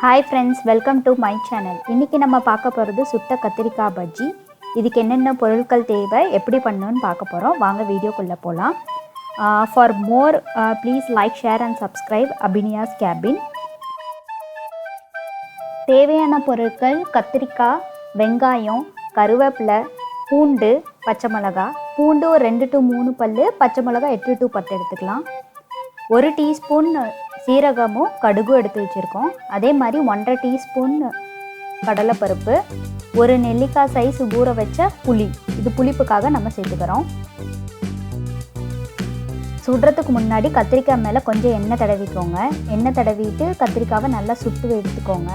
Hi friends welcome to my channel இன்றைக்கி நம்ம பார்க்க போகிறது சுட்ட கத்திரிக்காய் பஜ்ஜி. இதுக்கு என்னென்ன பொருட்கள் தேவை எப்படி பண்ணணும்னு பார்க்க போகிறோம் வாங்க வீடியோக்குள்ளே போகலாம் for more please like share and subscribe அபினியாஸ் கேபின். தேவையான பொருட்கள் கத்திரிக்காய் வெங்காயம் கருவேப்பிலை பூண்டு பச்சை மிளகா பூண்டு ஒரு ரெண்டு டு மூணு பல் பச்சை மிளகா எட்டு டு பத்து எடுத்துக்கலாம். ஒரு டீஸ்பூன் சீரகமும் கடுகும் எடுத்து வச்சுருக்கோம். அதே மாதிரி ஒன்றரை டீஸ்பூன் கடலைப்பருப்பு ஒரு நெல்லிக்காய் சைஸ் ஊற வச்ச புளி. இது புளிப்புக்காக நம்ம சேர்த்துக்கிறோம். சுடுறதுக்கு முன்னாடி கத்திரிக்காய் மேலே கொஞ்சம் எண்ணெய் தடவிக்கோங்க. எண்ணெய் தடவிட்டு கத்திரிக்காவை நல்லா சுட்டு எடுத்துக்கோங்க.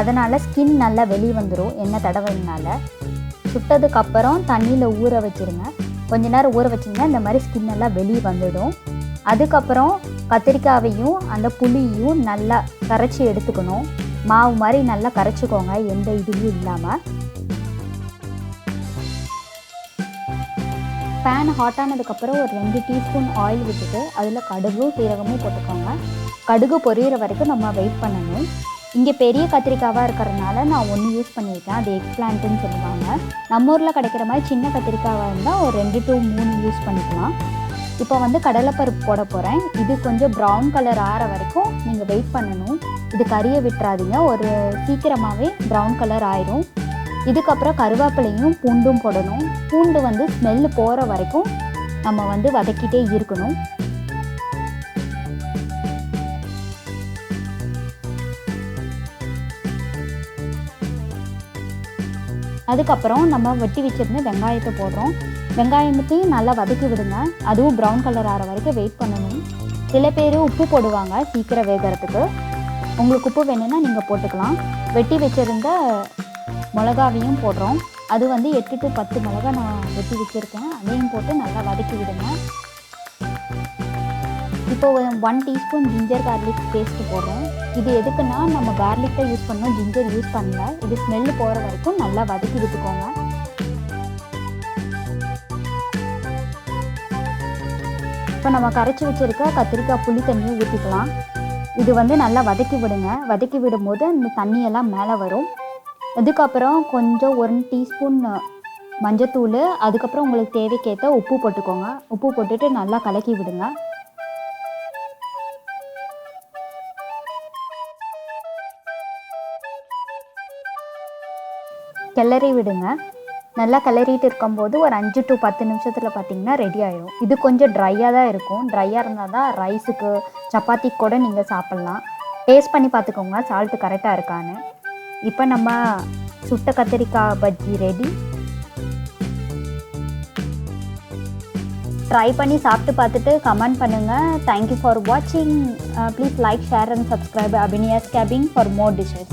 அதனால் ஸ்கின் நல்லா வெளியே வந்துடும் எண்ணெய் தடவினால சுட்டதுக்கப்புறம் தண்ணியில் ஊற வச்சுருங்க. கொஞ்ச நேரம் ஊற வச்சிங்கன்னா இந்த மாதிரி ஸ்கின் எல்லாம் வெளியே வந்துடும். அதுக்கப்புறம் கத்திரிக்காவையும் அந்த புளியும் நல்லா கரைச்சி எடுத்துக்கணும். மாவு மாதிரி நல்லா கரைச்சிக்கோங்க எந்த இதுவும் இல்லாமல் பேன் ஹாட் ஆனதுக்கப்புறம் ஒரு ரெண்டு டீஸ்பூன் ஆயில் விட்டுட்டு அதில் கடுகும் சீரகமும் போட்டுக்கோங்க. கடுகு பொரியிற வரைக்கும் நம்ம வெயிட் பண்ணணும். இங்கே பெரிய கத்திரிக்காவாக இருக்கிறதுனால நான் ஒன்று யூஸ் பண்ணியிருக்கேன். அது எக்ஸ்பிளான்ட்டுன்னு சொல்லுவாங்க. நம்ம ஊரில் கிடைக்கிற மாதிரி சின்ன கத்திரிக்காவாக இருந்தால் ஒரு ரெண்டு டு மூணு யூஸ் பண்ணிக்கலாம். இப்போ வந்து கடலைப்பருப்பு போட போகிறேன் இது கொஞ்சம் ப்ரௌன் கலர் ஆற வரைக்கும் நீங்கள் வெயிட் பண்ணணும். இது கறியை விட்டுறாதீங்க. ஒரு சீக்கிரமாகவே ப்ரௌன் கலர் ஆயிரும். இதுக்கப்புறம் கருவேப்பிலையும் பூண்டும் போடணும். பூண்டு வந்து ஸ்மெல்லு போகிற வரைக்கும் நம்ம வந்து வதக்கிட்டே இருக்கணும். அதுக்கப்புறம் நம்ம வெட்டி வச்சிருந்த வெங்காயத்தை போடுறோம். வெங்காயத்தையும் நல்லா வதக்கி விடுங்க. அதுவும் ப்ரௌன் கலர் ஆகிற வரைக்கும் வெயிட் பண்ணணும். சில பேர் உப்பு போடுவாங்க சீக்கிரம் வேகிறதுக்கு. உங்களுக்கு உப்பு வேணும்னா நீங்கள் போட்டுக்கலாம். வெட்டி வச்சுருந்த மிளகாவையும் போடுறோம். அது வந்து எட்டு டு பத்து மிளகா நான் வெட்டி வச்சுருக்கேன். அதையும் போட்டு நல்லா வதக்கி விடுங்க. இப்போ one teaspoon ginger garlic paste போடுறோம். இது எதுக்குன்னா நம்ம கார்லிக் தான் யூஸ் பண்ணோம் ஜிஞ்சர் யூஸ் பண்ணல. இது ஸ்மெல்லு போகிற வரைக்கும் நல்லா வதக்கி விட்டுக்கோங்க. இப்போ நம்ம கரைச்சி வச்சுருக்க கத்திரிக்காய் புளி தண்ணியை ஊற்றிக்கலாம் இது வந்து நல்லா வதக்கி விடுங்க. வதக்கி விடும்போது அந்த தண்ணியெல்லாம் மேலே வரும். இதுக்கப்புறம் கொஞ்சம் ஒரு டீஸ்பூன் மஞ்சத்தூள் அதுக்கப்புறம் உங்களுக்கு தேவைக்கேற்ற உப்பு போட்டுக்கோங்க. உப்பு போட்டுட்டு நல்லா கலக்கி விடுங்க. கிளறி விடுங்க. நல்லா கிளறிட்டு இருக்கும்போது ஒரு அஞ்சு டு பத்து நிமிஷத்தில் பார்த்தீங்கன்னா ரெடி ஆயிடும் இது கொஞ்சம் ட்ரையாக தான் இருக்கும். ட்ரையாக இருந்தால் தான் ரைஸுக்கு சப்பாத்தி கூட நீங்கள் சாப்பிட்லாம். டேஸ்ட் பண்ணி பார்த்துக்கோங்க சால்ட்டு கரெக்டாக இருக்கான்னு. இப்போ நம்ம சுட்ட கத்திரிக்காய் பஜ்ஜி ரெடி ட்ரை பண்ணி சாப்பிட்டு பார்த்துட்டு கமெண்ட் பண்ணுங்கள் தேங்க்யூ ஃபார் வாட்சிங் please like share and subscribe அபினியாஸ் கேபிங் ஃபார் மோர் டிஷ்ஷஸ்